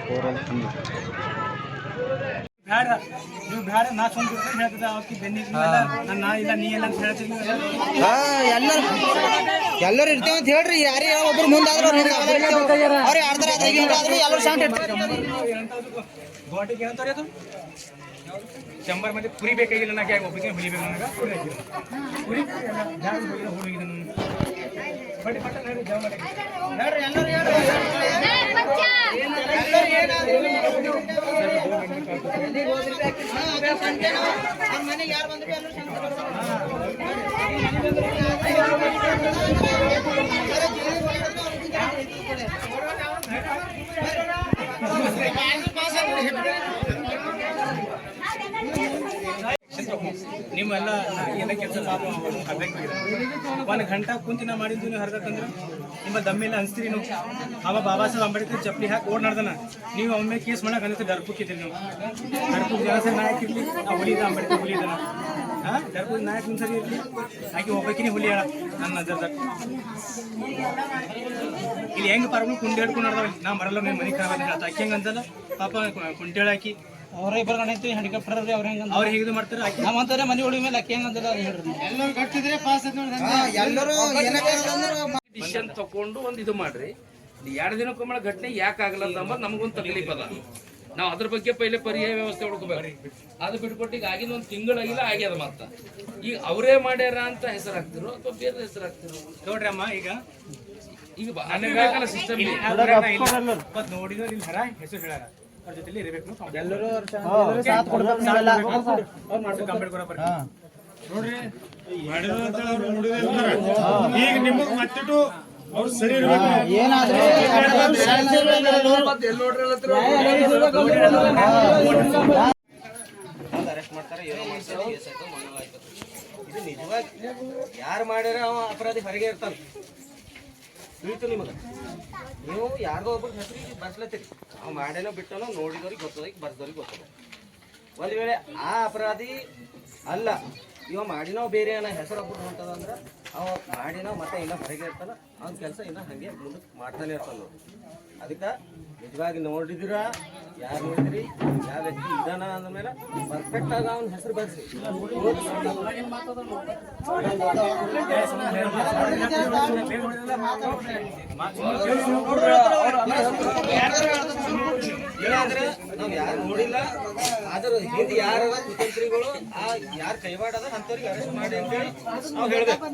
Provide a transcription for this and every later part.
Coral ತಂದು ಬ್ಯಾಡ ನೀವು ಬ್ಯಾಡ ನಾ ಸ್ವಂತ ಹೇಳ್ತದ ಅವಕ್ಕೆ ನನ್ನ ನಾ ಇಲ್ಲ ನೀ ಎಲ್ಲ ಅಂತ ಹೇಳ್ತೀನಿ ಎಲ್ಲರೂ ಎಲ್ಲರೂ ಇರ್ತೇವೆ ಅಂತ ಹೇಳ್ರಿ ಯಾರೇ ಒಬ್ರು ಮುಂದಾದ್ರು ಅವ್ರು ಯಾರ್ದಾರ ಎಲ್ಲರೂ ಶಾಂತ ಇರ್ತಾರೆ ಗೋಟಿಗೆ ಏನಂತಾರೆ ಅದು? ಶಂಬರ್ ಮಂದಿ ಕುರಿ ಬೇಕಾಗಿಲ್ಲ ನಾ ಕ್ಯಾಗ ಒಬ್ಬರಿಗೆ ಹುಲಿಬೇಕು ನನಗೆ ಪುರಿ ಹಾಕಿದ್ರು ಪುರಿ ಹೋಗಿದ್ದೆ ನಾನು ಮಾಡಿ. ಹೇಳ್ರಿ ಎಲ್ಲರೂ ಯಾರು ಎಲ್ಲರೂ ನೀವೆಲ್ಲ ಎಲ್ಲ ಕೆಲಸ ಒಂದು ಗಂಟೆ ಕುಂತಿ ನಾ ಮಾಡಿದ್ದು ನೀವು ಹರ್ದಕ್ಕಂದ್ರೆ? ನಿಮ್ಮ ದಮ್ಮೆಲ್ಲ ಅನ್ಸ್ತೀರಿ ನೀವು. ಅವ ಬಾಬಾ ಸಾಹೇಬ್ ಅಂಬೇಡ್ಕರ್ ಚಪ್ಪಲಿ ಹಾಕಿ ಓಡ್ ನಡ್ದನ ನೀವು ಒಮ್ಮೆ ಕೇಸ್ ಮಾಡಕ್ ಅಂದ್ರೆ ಡರ್ಪುಕ್ಕಿದ್ರಿ ನೀವು. ಡರ್ಪುಕ್ ಜನಸೇ ನಾಯಕ ಇರ್ಲಿ, ಆ ಹುಲಿ ಇದ್ದ ಅಂಬೇಡ್ಕರ್ ಹುಲಿ ಇದ್ದಾನ ಹಾ? ಡರ್ಪುಕ್ ನಾಯಕ ಸರಿ ಇರ್ಲಿ. ಆಕೆ ಒಬ್ಬಕಿನಿ ಹುಲಿ ಹೇಳ ನನ್ನ ನಜರ್ದಾಗ. ಇಲ್ಲಿ ಹೆಂಗ್ ಪರ್ಗಳು ಕುಂಡಿ ಹಿಡ್ಕೊಂಡು ನಾ ಬರಲ್ಲ ನಿಮ್ಮ ಮನೆ ಅಂತ. ಆಕೆ ಹೆಂಗ್ ಅಂತಲ್ಲ ಪಾಪ ಕುಂಟೇಳ ಹಾಕಿ ಅವ್ರೇ ಇಬ್ಬರು ಐತಿ ಹೆಂಡಿಕಪ್ಟರ್ ಅವ್ರ ಹೆಂಗ ಅವ್ರು ಹೇಗಿದು ಮಾಡ್ತಾರೆ? ಮನೆ ಉಳಿ ಮೇಲೆ ಅಕ್ಕಿ ಹೇಳ್ರಿ ಎಲ್ಲರೂ ಕಟ್ಟಿದ್ರೆ ಪಾಸ್ ಎಲ್ಲರೂ ಡಿಸಿಷನ್ ತಕೊಂಡು ಒಂದು ಇದು ಮಾಡ್ರಿ. ಎರಡು ದಿನಕ್ಕೊಮ್ಮೆ ಘಟನೆ ಯಾಕೆ ಆಗಲ್ಲ ಅಂಬ ನಮಗೊಂದು ತಕಲೀಫ್ ಅದ. ನಾವು ಅದ್ರ ಬಗ್ಗೆ ಪೈಲೆ ಪರ್ಯಾಯ ವ್ಯವಸ್ಥೆ ಹುಡುಕಬೇಕು. ಅದು ಬಿಟ್ಕೊಟ್ಟು ಈಗ ಆಗಿನ ತಿಂಗಳ ತಿಂಗಳಾಗಿಲ್ಲ ಆಗ್ಯದ ಮತ್ತ. ಈಗ ಅವರೇ ಮಾಡ್ಯಾರ ಅಂತ ಹೆಸರು ಹಾಕ್ತಿರೋ ಅಥವಾ ಬೇರೆ ಹೆಸರು ಹಾಕ್ತಿರೋ ನೋಡ್ರಿ ಅಮ್ಮ ಈಗ ಈಗ ಸಿಸ್ಟಮ್ ನೋಡಿದ್ರೆ ಹೆಸರು ಹೇಳಾರ? ಅವ್ರ ಜೊತೆಲಿ ಇರಬೇಕು. ಎಲ್ಲರೂ ಸಾಥ್ ಕೊಡ್ತಾರೆ ಅವ್ರು ಮಾಡ್ಬೇಕು ಅಂಬೇಡ್ಕರ್ ಬರ್ರಿ. ನೋಡ್ರಿ ಮಾಡಿರೋ ಅಂತ ಅವ್ರು ನೋಡಿದ್ರೆ ಈಗ ನಿಮಗ್ ಮತ್ತಿಟ್ಟು ಅವ್ರು ಸರಿ ಇರ್ಬೇಕು. ಏನಾದ್ರೆ ಇದು ನಿಜವಾಗಿ ಯಾರು ಮಾಡ್ಯಾರ ಅವ ಅಪರಾಧಿ ಹೊರಗೆ ಇರ್ತಾನೆ. ತಿಳಿತು ನಿಮಗೆ ನೀವು ಯಾರ್ದೋ ಒಬ್ಬರ ಹೆಸರಿಗೆ ಬರ್ಸ್ಲತ್ತೀರಿ. ಅವ್ ಮಾಡ್ಯಾನೋ ಬಿಟ್ಟನೋ ನೋಡಿದವ್ರಿಗೆ ಗೊತ್ತದ ಬರ್ದವ್ರಿಗೆ ಗೊತ್ತದ. ಒಂದು ವೇಳೆ ಆ ಅಪರಾಧಿ ಅಲ್ಲ, ಇವ ಮಾಡಿನೋ ಬೇರೆ ಏನೋ ಹೆಸರು ಒಬ್ಬರು ಹೊಂಟದಂದ್ರೆ ಅವ ಮಾಡಿನೋ ಮತ್ತೆ ಇನ್ನೂ ಹೊರಗೆ ಇರ್ತಾನ, ಅವ್ನ ಕೆಲಸ ಇನ್ನೂ ಹಾಗೆ ಮುಂದಕ್ಕೆ ಮಾಡ್ತಾನೆ ಇರ್ತಾನೆ ನೋಡಿ. ಅದಕ್ಕೆ ನಿಜವಾಗಿ ನೋಡಿದಿರ? ಯಾರು ನೋಡಿದ್ರಿ? ಅಂದ್ಮೇಲೆ ಪರ್ಫೆಕ್ಟ್ ಆಗಿ ಅವ್ನ ಹೆಸರು ಬರ್ಸಿ ಇಲ್ಲಾಂದ್ರೆ ನಾವ್ ಯಾರು ನೋಡಿಲ್ಲ. ಆದರೂ ಹಿಂದೆ ಯಾರ ಕುತಂತ್ರಿಗಳು ಆ ಯಾರು ಕೈವಾಡದ ಅಂತವ್ರಿಗೆ ಅರೆಸ್ಟ್ ಮಾಡಿ ಅಂತೇಳಿ ನಾವ್ ಹೇಳ್ಬೇಕು.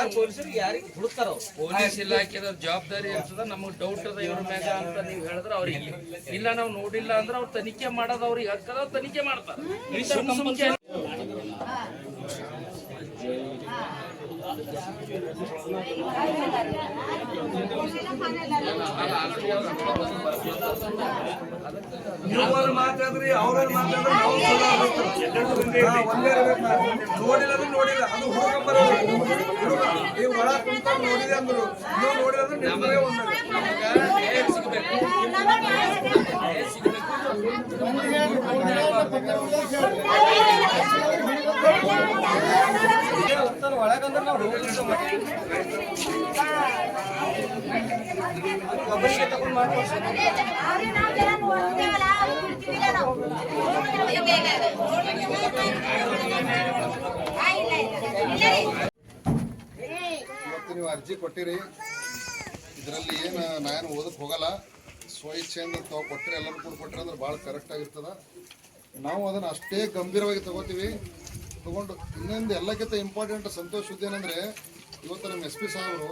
ಆ ಪೊಲೀಸರಿಗೆ ಯಾರಿಗೆ ಹುಡುಕ್ತಾರ ಪೊಲೀಸ್ ಇಲಾಖೆದ ಜವಾಬ್ದಾರಿ ಇರ್ತದ ನಮಗೆ ಡೌಟ್ ಅದ ಇವ್ರ ಮ್ಯಾಗ ಅಂತ ನೀವು ಹೇಳಿದ್ರೆ ಅವ್ರಿಗೆ. ಇಲ್ಲ ನಾವು ನೋಡಿಲ್ಲ ಅಂದ್ರೆ ಅವ್ರು ತನಿಖೆ ಮಾಡೋದು ಅವ್ರಿಗೆ ಹಕ್ಕದ ಅವ್ರು ತನಿಖೆ ಮಾಡ್ತಾರೆ. ನೀವ್ರು ಮಾತಾಡ್ರಿ ಅವ್ರವ್ರು ಮಾತಾಡ್ರಿ ನಾವು ಒಂದೇ ಇರ್ಬೇಕು ನೋಡಿಲ್ಲ ಅಂದ್ರೆ ನೋಡಿಲ್ಲ ಅದು ಹುಡುಗಂಬರ ನೀವು ಒಳ ಕುಂತ ನೋಡಿದೆ ಅಂದ್ರು ನೀವು ನೋಡಿಲ್ಲ ಅಂದ್ರೆ ನಿಮ್ಗೆ ಒಂದೇ ಸಿಗಬೇಕು ಸಿಗ್ಬೇಕು ನ್ಯಾಯ ಸಿಗ್ಬೇಕು ಒಳಗಂದ್ರೆ ನಾವು ಇವತ್ತು ನೀವು ಅರ್ಜಿ ಕೊಟ್ಟಿರಿ. ಇದರಲ್ಲಿ ಏನು ನಾನು ಓದಕ್ಕೆ ಹೋಗಲ್ಲ. ಸ್ವ ಇಚ್ಛೆಯಿಂದ ತಾವು ಕೊಟ್ಟರೆ ಎಲ್ಲರೂ ಕೂಡ ಕೊಟ್ಟರೆ ಅಂದ್ರೆ ಭಾಳ ಕರೆಕ್ಟ್ ಆಗಿರ್ತದ. ನಾವು ಅದನ್ನು ಅಷ್ಟೇ ಗಂಭೀರವಾಗಿ ತಗೋತೀವಿ. ತಗೊಂಡು, ಇನ್ನೊಂದು ಎಲ್ಲಕ್ಕಿಂತ ಇಂಪಾರ್ಟೆಂಟ್ ಸಂತೋಷ ಸುದ್ದಿ ಏನಂದ್ರೆ, ಇವತ್ತು ನಮ್ಮ ಎಸ್ ಪಿ ಸಾಹೇಬರು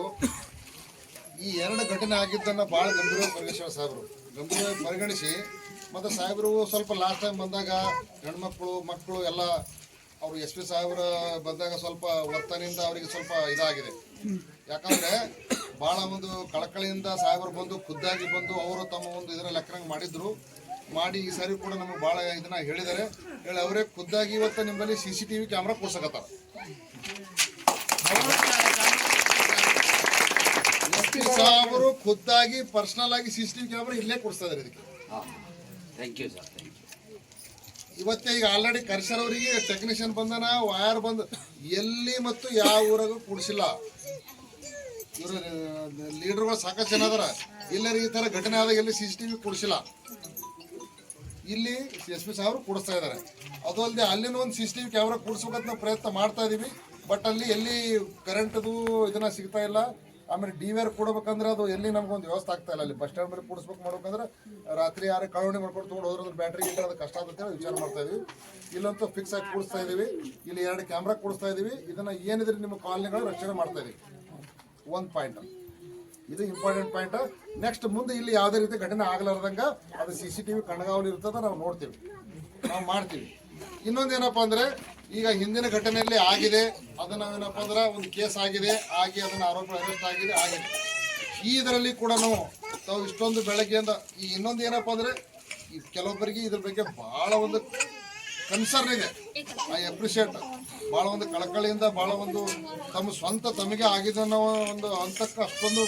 ಈ ಎರಡು ಘಟನೆ ಆಗಿದ್ದನ್ನು ಭಾಳ ಗಂಭೀರವಾಗಿ ಪರಿಗಣಿಸಿದ ಸಾಹೇಬರು. ಗಂಭೀರವಾಗಿ ಪರಿಗಣಿಸಿ, ಮತ್ತು ಸಾಹೇಬರು ಸ್ವಲ್ಪ ಲಾಸ್ಟ್ ಟೈಮ್ ಬಂದಾಗ ಹೆಣ್ಮಕ್ಳು, ಮಕ್ಕಳು ಎಲ್ಲ ಅವರು ಎಸ್ ಪಿ ಸಾಹೇಬರ ಬಂದಾಗ ಸ್ವಲ್ಪ ವರ್ತನೆಯಿಂದ ಅವರಿಗೆ ಸ್ವಲ್ಪ ಇದಾಗಿದೆ. ಯಾಕಂದ್ರೆ ಭಾಳ ಒಂದು ಕಳಕಳಿಯಿಂದ ಸಾಹೇಬರು ಬಂದು, ಖುದ್ದಾಗಿ ಬಂದು ಅವರು ತಮ್ಮ ಒಂದು ಇದರ ಲೆಕ್ಕನಂಗೆ ಮಾಡಿದ್ರು. ಮಾಡಿ ಈ ಸಾರಿ ಕೂಡ ನಮಗೆ ಭಾಳ ಇದನ್ನ ಹೇಳಿದ್ದಾರೆ. ಹೇಳಿ ಅವರೇ ಖುದ್ದಾಗಿ ಇವತ್ತು ನಿಮ್ಮಲ್ಲಿ C C T V camera ಕೂರ್ಸಕತ್ತಾರ ಸಾಹೇಬರು ಖುದ್ದಾಗಿ ಪರ್ಸನಲ್ ಆಗಿ C C T V camera ಇಲ್ಲೇ ಕೊಡಿಸ್ತಾ ಇದ್ದಾರೆ ಇದಕ್ಕೆ thank you sir thank you ಇವತ್ತೇ ಈಗ ಆಲ್ರೆಡಿ ಕರ್ಸರ್ ಅವರಿಗೆ ಟೆಕ್ನಿಷಿಯನ್ ಬಂದನ ವಯರ್ ಬಂದ ಎಲ್ಲಿ ಮತ್ತು ಯಾವ ಊರಾಗೂ ಕೂಡಿಸಿಲ್ಲ ಇವರು ಲೀಡರ್ಗಳು ಸಾಕಷ್ಟು ಜನ ಅದಾರ. ಈ ತರ ಘಟನೆ ಆದಾಗ ಎಲ್ಲಿ ಸಿ ಸಿ ಟಿವಿ ಕೂಡಿಸಿಲ್ಲ ಇಲ್ಲಿ ಎಸ್ ಪಿ ಸಾಹೇಬರು ಕೂಡಿಸ್ತಾ ಇದ್ದಾರೆ. ಅದು ಅಲ್ಲದೆ ಅಲ್ಲಿನ ಒಂದು ಸಿ ಸಿ ಟಿವಿ ಕ್ಯಾಮ್ರಾ ಕೂಡಿಸ್ಬೇಕಂತ ನಾವು ಪ್ರಯತ್ನ ಮಾಡ್ತಾ ಇದ್ದೀವಿ ಬಟ್ ಅಲ್ಲಿ ಎಲ್ಲಿ ಕರೆಂಟ್ದು ಇದನ್ನ ಸಿಗ್ತಾ ಇಲ್ಲ, ಆಮೇಲೆ ಡಿ ವಿ ಕೊಡ್ಬೇಕಂದ್ರೆ ಅದು ಎಲ್ಲಿ ನಮ್ಗೊಂದು ವ್ಯವಸ್ಥೆ ಆಗ್ತಾ ಇಲ್ಲ. ಅಲ್ಲಿ ಬಸ್ ಸ್ಟ್ಯಾಂಡ್ ಮೇಲೆ ಕೂಡಿಸ್ಬೇಕು ಮಾಡ್ಬೇಕಂದ್ರೆ ರಾತ್ರಿ ಯಾರೇ ಕಳವಣಿ ಮಾಡ್ಕೊಂಡು ತೊಗೊಂಡು ಹೋದ್ರೆ ಬ್ಯಾಟ್ರಿ ಗಿಟ್ಟ ಅದು ಕಷ್ಟ ಆಗುತ್ತೆ ವಿಚಾರ ಮಾಡ್ತಾ ಇದೀವಿ. ಇಲ್ಲಂತೂ ಫಿಕ್ಸ್ ಆಗಿ ಕೂಡಿಸ್ತಾ ಇದೀವಿ. ಇಲ್ಲಿ ಎರಡು ಕ್ಯಾಮ್ರಾ ಕೂಡಿಸ್ತಾ ಇದೀವಿ. ಇದನ್ನ ಏನಿದ್ರೆ ನಿಮ್ಮ ಕಾಲನಿಗಳು ರಕ್ಷಣೆ ಮಾಡ್ತಾ ಇದೀವಿ. ಒಂದು ಪಾಯಿಂಟ್ ಇದು ಇಂಪಾರ್ಟೆಂಟ್ ಪಾಯಿಂಟ್ ನೆಕ್ಸ್ಟ್ ಮುಂದೆ ಇಲ್ಲಿ ಯಾವುದೇ ರೀತಿ ಘಟನೆ ಆಗಲಾರ್ದಂಗ ಅದು ಸಿ ಸಿ ಟಿವಿ ಕಣ್ಗಾವಲು ಇರ್ತದ, ನಾವು ನೋಡ್ತೀವಿ. ನಾವು ಮಾಡ್ತೀವಿ. ಇನ್ನೊಂದೇನಪ್ಪ ಅಂದ್ರೆ, ಈಗ ಹಿಂದಿನ ಘಟನೆಯಲ್ಲಿ ಆಗಿದೆ. ಅದನ್ನ ನಾವೇನಪ್ಪ ಅಂದ್ರೆ, ಒಂದು ಕೇಸ್ ಆಗಿದೆ. ಆಗಿ ಅದನ್ನ ಆರೋಪ ಅರೆಸ್ಟ್ ಆಗಿದೆ ಆಗಿದೆ. ಈ ಇದರಲ್ಲಿ ಕೂಡ ನಾವು ತಾವು ಇಷ್ಟೊಂದು ಬೆಳಗ್ಗೆಯಿಂದ ಈ ಇನ್ನೊಂದು ಏನಪ್ಪ ಅಂದ್ರೆ ಕೆಲವೊಬ್ಬರಿಗೆ ಇದ್ರ ಬಗ್ಗೆ ಬಹಳ ಒಂದು ಕನ್ಸರ್ನ್ ಇದೆ. I appreciate. ಭಾಳ ಒಂದು ಕಳಕಳಿಯಿಂದ ಭಾಳ ಒಂದು ತಮ್ಮ ಸ್ವಂತ ತಮಗೆ ಆಗಿದೆ ಅನ್ನೋ ಒಂದು ಹಂತಕ್ಕೆ ಅಷ್ಟೊಂದು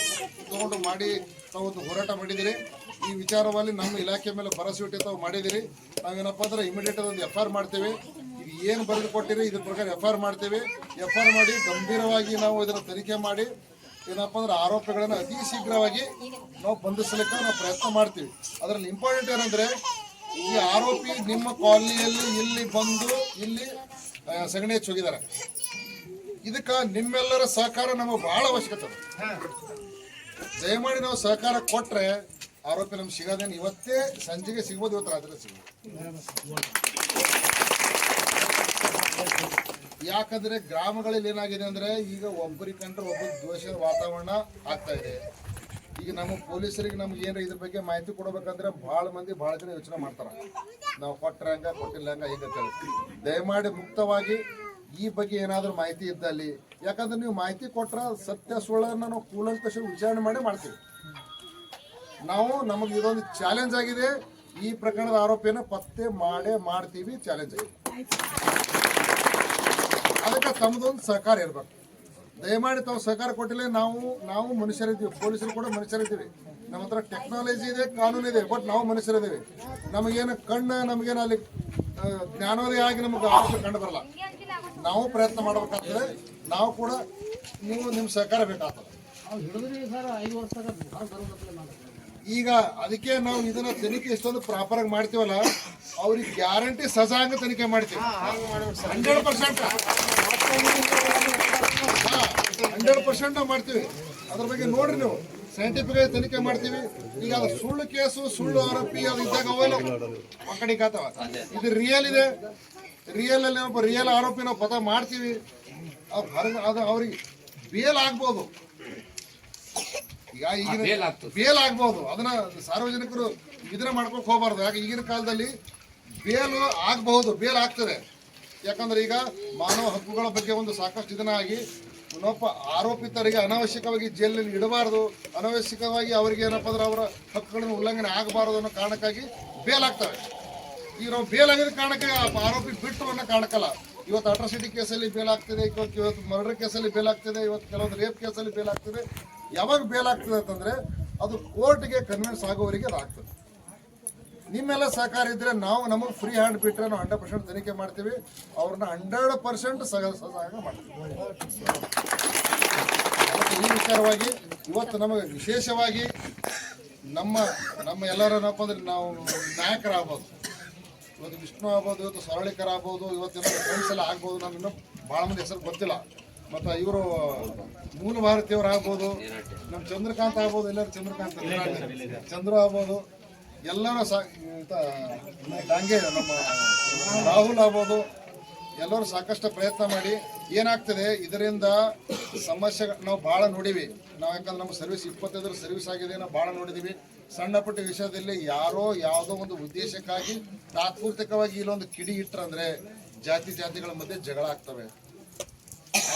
ತಗೊಂಡು ಮಾಡಿ ತಾವು ಒಂದು ಹೋರಾಟ ಮಾಡಿದಿರಿ ಈ ವಿಚಾರವಾಗಿ ನಮ್ಮ ಇಲಾಖೆ ಮೇಲೆ ಭರವಸೆ ಇಟ್ಟು ತಾವು ಮಾಡಿದಿರಿ ನಾವೇನಪ್ಪ ಅಂದ್ರೆ ಇಮಿಡಿಯೇಟ್ ಒಂದು ಎಫ್ ಆರ್ ಮಾಡ್ತೇವೆ. ಇದು ಏನು ಬರೆದು ಕೊಟ್ಟಿರಿ, ಇದ್ರ ಪ್ರಕಾರ ಎಫ್ ಆರ್ ಮಾಡ್ತೇವೆ. ಎಫ್ ಆರ್ ಮಾಡಿ ಗಂಭೀರವಾಗಿ ನಾವು ಇದರ ತನಿಖೆ ಮಾಡಿ ಏನಪ್ಪ ಅಂದ್ರೆ ಆರೋಪಿಗಳನ್ನು ಅತಿ ಶೀಘ್ರವಾಗಿ ನಾವು ಬಂಧಿಸಲಿಕ್ಕೆ ನಾವು ಪ್ರಯತ್ನ ಮಾಡ್ತೀವಿ. ಅದರಲ್ಲಿ ಇಂಪಾರ್ಟೆಂಟ್ ಏನಂದ್ರೆ ಈ ಆರೋಪಿ ನಿಮ್ಮ ಕಾಲನಿಯಲ್ಲಿ ಇಲ್ಲಿ ಬಂದು ಇಲ್ಲಿ ಸಗಣಿ ಹಚ್ಚಿ ಹೋಗಿದ್ದಾರೆ. ಇದಕ್ಕೆ ನಿಮ್ಮೆಲ್ಲರ ಸಹಕಾರ ನಮಗೆ ಬಹಳ ಅವಶ್ಯಕತೆ. ದಯಮಾಡಿ ನಾವು ಸಹಕಾರ ಕೊಟ್ರೆ ಆರೋಪಿ ನಮ್ಗೆ ಸಿಗೋದೇನು? ಇವತ್ತೇ ಸಂಜೆಗೆ ಸಿಗ್ಬೋದು, ಇವತ್ತು ರಾತ್ರಿ ಸಿಗ್ಬೋದು. ಯಾಕಂದ್ರೆ ಗ್ರಾಮಗಳಲ್ಲಿ ಏನಾಗಿದೆ ಅಂದ್ರೆ ಈಗ ಒಬ್ಬರಿಗೆ ಕಂಡ್ರೆ ಒಬ್ಬ ದ್ವೇಷದ ವಾತಾವರಣ ಆಗ್ತಾ ಇದೆ. ಈಗ ನಮ್ಮ ಪೊಲೀಸರಿಗೆ ನಮ್ಗೆ ಏನಾರ ಇದ್ರ ಬಗ್ಗೆ ಮಾಹಿತಿ ಕೊಡಬೇಕಂದ್ರೆ ಭಾಳ ಮಂದಿ, ಭಾಳ ಜನ ಯೋಚನೆ ಮಾಡ್ತಾರ. ನಾವು ಕೊಟ್ಟರೆ ಹಂಗ, ಕೊಟ್ಟಿಲ್ಲ ಹಂಗ ಈಗ ದಯಮಾಡಿ ಮುಕ್ತವಾಗಿ ಈ ಬಗ್ಗೆ ಏನಾದರೂ ಮಾಹಿತಿ ಇದ್ದಲ್ಲಿ ಯಾಕಂದ್ರೆ ನೀವು ಮಾಹಿತಿ ಕೊಟ್ರ ಸತ್ಯ ಸುಳ್ಳನ್ನ ನಾವು ಕೂಲಂಕಷ ವಿಚಾರಣೆ ಮಾಡಿ ಮಾಡ್ತೀವಿ. ನಾವು ನಮಗೆ ಇದೊಂದು ಚಾಲೆಂಜ್ ಆಗಿದೆ. ಈ ಪ್ರಕರಣದ ಆರೋಪಿಯನ್ನ ಪತ್ತೆ ಮಾಡೇ ಮಾಡ್ತೀವಿ ಚಾಲೆಂಜ್ ಆಗಿದೆ. ಅದಕ್ಕೆ ತಮ್ಮದೊಂದು ಸಹಕಾರ ಇರ್ಬೇಕು. ದಯಮಾಡಿ ತಾವು ಸಹಕಾರ ಕೊಟ್ಟಿಲ್ಲ ನಾವು ನಾವು ಮನುಷ್ಯರಿದ್ದೀವಿ ಪೊಲೀಸರು ಕೂಡ ಮನುಷ್ಯರಿದ್ದೀವಿ. ನಮ್ಮ ಹತ್ರ ಟೆಕ್ನಾಲಜಿ ಇದೆ ಕಾನೂನು ಇದೆ ಬಟ್ ನಾವು ಮನುಷ್ಯರಿದ್ದೀವಿ. ನಮಗೇನು ಕಣ್ಣು ನಮಗೇನು ಅಲ್ಲಿ ಜ್ಞಾನೋದಯ ಆಗಿ ನಮಗೆ ಆರೋಗ್ಯ ಕಂಡು ಬರಲ್ಲ. ನಾವು ಪ್ರಯತ್ನ ಮಾಡಬೇಕಾಗ್ತದೆ ನಾವು ಕೂಡ ನೀವು ನಿಮ್ಮ ಸಹಕಾರ ಬೇಕಾಗ್ತದೆ. ಈಗ ಅದಕ್ಕೆ ನಾವು ಇದನ್ನ ತನಿಖೆ ಎಷ್ಟೊಂದು ಪ್ರಾಪರ್ ಆಗಿ ಮಾಡ್ತೀವಲ್ಲ ಅವ್ರಿಗೆ ಗ್ಯಾರಂಟಿ ಸಜಾಂಗ ತನಿಖೆ ಮಾಡ್ತೀವಿ. Hundred percent. ಹಂಡ್ರೆಡ್ ಪರ್ಸೆಂಟ್ ನಾವು ಮಾಡ್ತೀವಿ. ಅದ್ರ ಬಗ್ಗೆ ನೋಡ್ರಿ ನೀವು. ಸೈಂಟಿಫಿಕ್ ಆಗಿ ತನಿಖೆ ಮಾಡ್ತೀವಿ. ಈಗ ಅದು ಸುಳ್ಳು ಕೇಸು ಸುಳ್ಳು ಆರೋಪಿ ಅದು ಇದ್ದಾಗ ಅವೆಲ್ಲ ಮಕ್ಕಳಿಗೆ ಕಾತವ. ಇದು ರಿಯಲ್ ಇದೆ. ರಿಯಲ್ ಅಲ್ಲಿ ಒಬ್ಬ ರಿಯಲ್ ಆರೋಪಿ ನಾವು ಪದ ಮಾಡ್ತೀವಿ. ಅದು ಅವ್ರಿಗೆ ಬೇಲ್ ಆಗ್ಬೋದು. ಈಗ ಈಗಿನ. ಬೇಲ್ ಆಗ್ಬೋದು. ಅದನ್ನ ಸಾರ್ವಜನಿಕರು ಇದನ್ನ ಮಾಡ್ಕೊಕ್ ಹೋಗ್ಬಾರ್ದು. ಯಾಕೆ? ಈಗಿನ ಕಾಲದಲ್ಲಿ ಬೇಲು ಆಗಬಹುದು. ಬೇಲ್ ಆಗ್ತದೆ. ಯಾಕಂದ್ರೆ ಈಗ ಮಾನವ ಹಕ್ಕುಗಳ ಬಗ್ಗೆ ಒಂದು ಸಾಕಷ್ಟು ಇದನ್ನ ಆಗಿ ಇನ್ನೊಬ್ಬ ಆರೋಪಿತರಿಗೆ ಅನಾವಶ್ಯಕವಾಗಿ ಜೈಲಿನಲ್ಲಿ ಇಡಬಾರ್ದು. ಅನಾವಶ್ಯಕವಾಗಿ ಅವರಿಗೆ ಏನಪ್ಪ ಅಂದ್ರೆ ಅವರ ಹಕ್ಕುಗಳನ್ನು ಉಲ್ಲಂಘನೆ ಆಗಬಾರದು ಅನ್ನೋ ಕಾರಣಕ್ಕಾಗಿ ಬೇಲ್ ಆಗ್ತವೆ ಈಗ ನಾವು ಬೇಲ್ ಆಗಿದ ಕಾರಣಕ್ಕೆ ಆರೋಪಿ ಬಿಟ್ಟು ಅನ್ನೋ ಕಾಣಕಲ್ಲ ಇವತ್ತು ಅಟ್ರಾಸಿಟಿ ಕೇಸಲ್ಲಿ ಬೇಲ್ ಆಗ್ತದೆ ಇವತ್ತು ಇವತ್ತು ಮರ್ಡರ್ ಕೇಸಲ್ಲಿ ಬೇಲ್ ಆಗ್ತದೆ ಇವತ್ತು ಕೆಲವೊಂದು ರೇಪ್ ಕೇಸಲ್ಲಿ ಬೇಲ್ ಆಗ್ತಿದೆ ಯಾವಾಗ ಬೇಲ್ ಆಗ್ತದೆ ಅಂತಂದ್ರೆ ಅದು ಕೋರ್ಟ್ಗೆ ಕನ್ವಿನ್ಸ್ ಆಗೋವರಿಗೆ ಅದು ಆಗ್ತದೆ ನಿಮ್ಮೆಲ್ಲ ಸಹಕಾರ ಇದ್ರೆ ನಾವು ನಮಗೆ ಫ್ರೀ ಹ್ಯಾಂಡ್ ಬಿಟ್ಟರೆ ನಾವು ಹಂಡ್ರೆಡ್ ಪರ್ಸೆಂಟ್ ತನಿಖೆ ಮಾಡ್ತೀವಿ. ಅವ್ರನ್ನ ಹಂಡ್ರೆಡ್ ಪರ್ಸೆಂಟ್ ಸಹ ಸಹಾಯ ಮಾಡ್ತೀವಿ. ಈ ವಿಚಾರವಾಗಿ ಇವತ್ತು ನಮಗೆ ವಿಶೇಷವಾಗಿ ನಮ್ಮ ನಮ್ಮ ಎಲ್ಲರನ್ನಪ್ಪ ಅಂದ್ರೆ ನಾವು ನಾಯಕರಾಗ್ಬೋದು. ಇವತ್ತು ವಿಷ್ಣು ಆಗ್ಬೋದು ಇವತ್ತು ಸರಳಿಕರ ಆಗ್ಬೋದು ಇವತ್ತಿನ ಫ್ರೆಂಡ್ಸ್ ಎಲ್ಲ ಆಗ್ಬೋದು. ನಾನು ಇನ್ನೂ ಭಾಳ ಮಂದಿ ಹೆಸರು ಗೊತ್ತಿಲ್ಲ. ಮತ್ತು ಇವರು ಮೂಲ ಭಾರತೀಯವ್ರು ಆಗ್ಬೋದು. ನಮ್ಮ ಚಂದ್ರಕಾಂತ್ ಆಗ್ಬೋದು ಎಲ್ಲರೂ ಚಂದ್ರಕಾಂತ್ ಚಂದ್ರು ಆಗ್ಬೋದು. ಎಲ್ಲರೂ ಸಾ ಇಂಥ ಡಾಂಗೆ ನಮ್ಮ ರಾಹುಲ್ ಆಗ್ಬೋದು. ಎಲ್ಲರೂ ಸಾಕಷ್ಟು ಪ್ರಯತ್ನ ಮಾಡಿ ಏನಾಗ್ತದೆ, ಇದರಿಂದ ಸಮಸ್ಯೆ ನಾವು ಭಾಳ ನೋಡಿವಿ. ನಾವು ಯಾಕಂದ್ರೆ ನಮ್ಮ ಸರ್ವಿಸ್ ಇಪ್ಪತ್ತೈದರ ಸರ್ವಿಸ್ ಆಗಿದೆ, ನಾವು ಭಾಳ ನೋಡಿದ್ದೀವಿ ಸಣ್ಣ ಪುಟ್ಟ ವಿಷಯದಲ್ಲಿ ಯಾರೋ ಯಾವುದೋ ಒಂದು ಉದ್ದೇಶಕ್ಕಾಗಿ ತಾತ್ಪೂರ್ತಿಕವಾಗಿ ಇಲ್ಲೊಂದು ಕಿಡಿ ಇಟ್ರಂದ್ರೆ ಜಾತಿ ಜಾತಿಗಳ ಮಧ್ಯೆ ಜಗಳ ಆಗ್ತವೆ.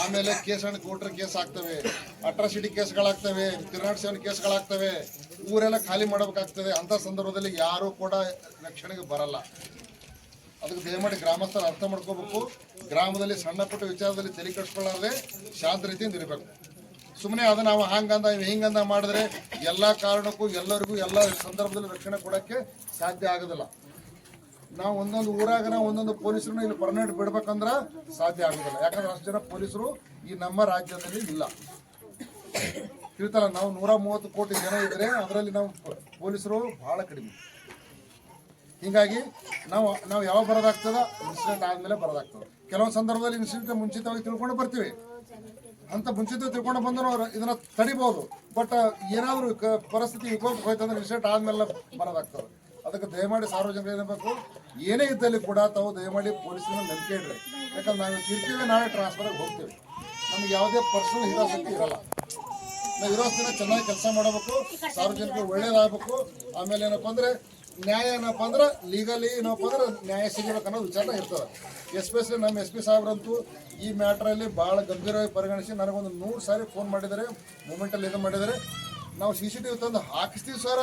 ಆಮೇಲೆ ಕೇಸ್ ಹಣ್ಣು ಕೋರ್ಟ್ರ ಕೇಸ್ ಆಗ್ತವೆ. ಅಟ್ರಾಸಿಟಿ ಕೇಸ್ಗಳಾಗ್ತವೆ ತಿರುನಾಡು ಸೇವನ್ ಕೇಸ್ಗಳಾಗ್ತವೆ. ಊರೆಲ್ಲ ಖಾಲಿ ಮಾಡಬೇಕಾಗ್ತದೆ. ಅಂತ ಸಂದರ್ಭದಲ್ಲಿ ಯಾರು ಕೂಡ ರಕ್ಷಣೆಗೆ ಬರಲ್ಲ. ಅದಕ್ಕೆ ದಯಮಾಡಿ ಗ್ರಾಮಸ್ಥರು ಅರ್ಥ ಮಾಡ್ಕೋಬೇಕು. ಗ್ರಾಮದಲ್ಲಿ ಸಣ್ಣ ಪುಟ್ಟ ವಿಚಾರದಲ್ಲಿ ತಲೆ ಕಟ್ಸ್ಕೊಳ್ಳಾರ್ದೆ ಶಾಂತ ರೀತಿಯಿಂದ ಇರಬೇಕು. ಸುಮ್ಮನೆ ಅದನ್ನ ನಾವು ಹಂಗಂದ ಹಿಂಗಂದ ಮಾಡಿದ್ರೆ ಎಲ್ಲ ಕಾರಣಕ್ಕೂ, ಎಲ್ಲರಿಗೂ ಎಲ್ಲ ಸಂದರ್ಭದಲ್ಲಿ ರಕ್ಷಣೆ ಕೊಡೋಕ್ಕೆ ಸಾಧ್ಯ ಆಗೋದಿಲ್ಲ. ನಾವು ಒಂದೊಂದು ಊರಾಗ ಒಂದೊಂದು ಪೊಲೀಸರನ್ನ ಇಲ್ಲಿ ಪರ್ಮನೆಂಟ್ ಬಿಡ್ಬೇಕಂದ್ರೆ ಸಾಧ್ಯ ಆಗೋದಿಲ್ಲ. ಯಾಕಂದ್ರೆ ಅಷ್ಟು ಜನ ಪೊಲೀಸರು ಈ ನಮ್ಮ ರಾಜ್ಯದಲ್ಲಿ ಇಲ್ಲ. ತಿಳಿತಲ್ಲ ನಾವು ನೂರ ಮೂವತ್ತು ಕೋಟಿ ಜನ ಇದ್ರೆ ಅದರಲ್ಲಿ ನಾವು ಪೊಲೀಸರು ಬಹಳ ಕಡಿಮೆ. ಹೀಗಾಗಿ ನಾವು ನಾವು ಯಾವಾಗ ಬರೋದಾಗ್ತದ? ಇನ್ಸಿಡೆಂಟ್ ಆದ್ಮೇಲೆ ಬರೋದಾಗ್ತದೆ. ಕೆಲವೊಂದು ಸಂದರ್ಭದಲ್ಲಿ ಇನ್ಸಿಡೆಂಟ್ ಮುಂಚಿತವಾಗಿ ತಿಳ್ಕೊಂಡು ಬರ್ತೀವಿ. ಅಂತ ಮುಂಚಿತ ತಿಳ್ಕೊಂಡು ಬಂದ್ರು ಇದನ್ನ ತಡಿಬಹುದು ಬಟ್ ಏನಾದರೂ ಪರಿಸ್ಥಿತಿ ವಿಕೋಪ ಹೋಯ್ತಂದ್ರೆ ಇನ್ಸಿಡೆಂಟ್ ಆದ್ಮೇಲೆ ಬರೋದಾಗ್ತದೆ. ಅದಕ್ಕೆ ದಯಮಾಡಿ ಸಾರ್ವಜನಿಕರು ಏನಬೇಕು? ಏನೇ ಇದ್ದಲ್ಲಿ ಕೂಡ ತಾವು ದಯಮಾಡಿ ಪೊಲೀಸರ ನಂಬಿಕೆ ಇಡ್ರಿ ಯಾಕಂದ್ರೆ ನಾವು ಇರ್ತೀವಿ ನಾಳೆ ಟ್ರಾನ್ಸ್ಫರ್ಗೆ ಹೋಗ್ತೀವಿ. ನಮ್ಗೆ ಯಾವುದೇ ಪರ್ಸನಲ್ ಹಿತಾಸಕ್ತಿ ಇರಲ್ಲ. ನಾವು ಚೆನ್ನಾಗಿ ಕೆಲಸ ಮಾಡಬೇಕು, ಸಾರ್ವಜನಿಕರು ಒಳ್ಳೇದಾಗಬೇಕು ಆಮೇಲೆ ಏನಪ್ಪ ಅಂದ್ರೆ, ನ್ಯಾಯ ಏನಪ್ಪ ಅಂದ್ರೆ ಲೀಗಲಿ ಏನಪ್ಪ ಅಂದ್ರೆ ನ್ಯಾಯ ಸಿಗಬೇಕು ಅನ್ನೋದು ವಿಚಾರ ಇರ್ತದೆ. ಎಸ್ಪೆಷಲಿ ನಮ್ಮ ಎಸ್ ಪಿ ಸಾಹೇಬ್ರಂತೂ ಈ ಮ್ಯಾಟ್ರಲ್ಲಿ ಭಾಳ ಗಂಭೀರವಾಗಿ ಪರಿಗಣಿಸಿ ನನಗೊಂದು ನೂರು ಸಾರಿ ಫೋನ್ ಮಾಡಿದ್ದಾರೆ ಮೂಮೆಂಟಲ್ಲಿ ಇದು ಮಾಡಿದ್ದಾರೆ. ನಾವು ಸಿ ಸಿ ಟಿ ವಿ ತಂದು ಹಾಕಿಸ್ತೀವಿ ಸರ್.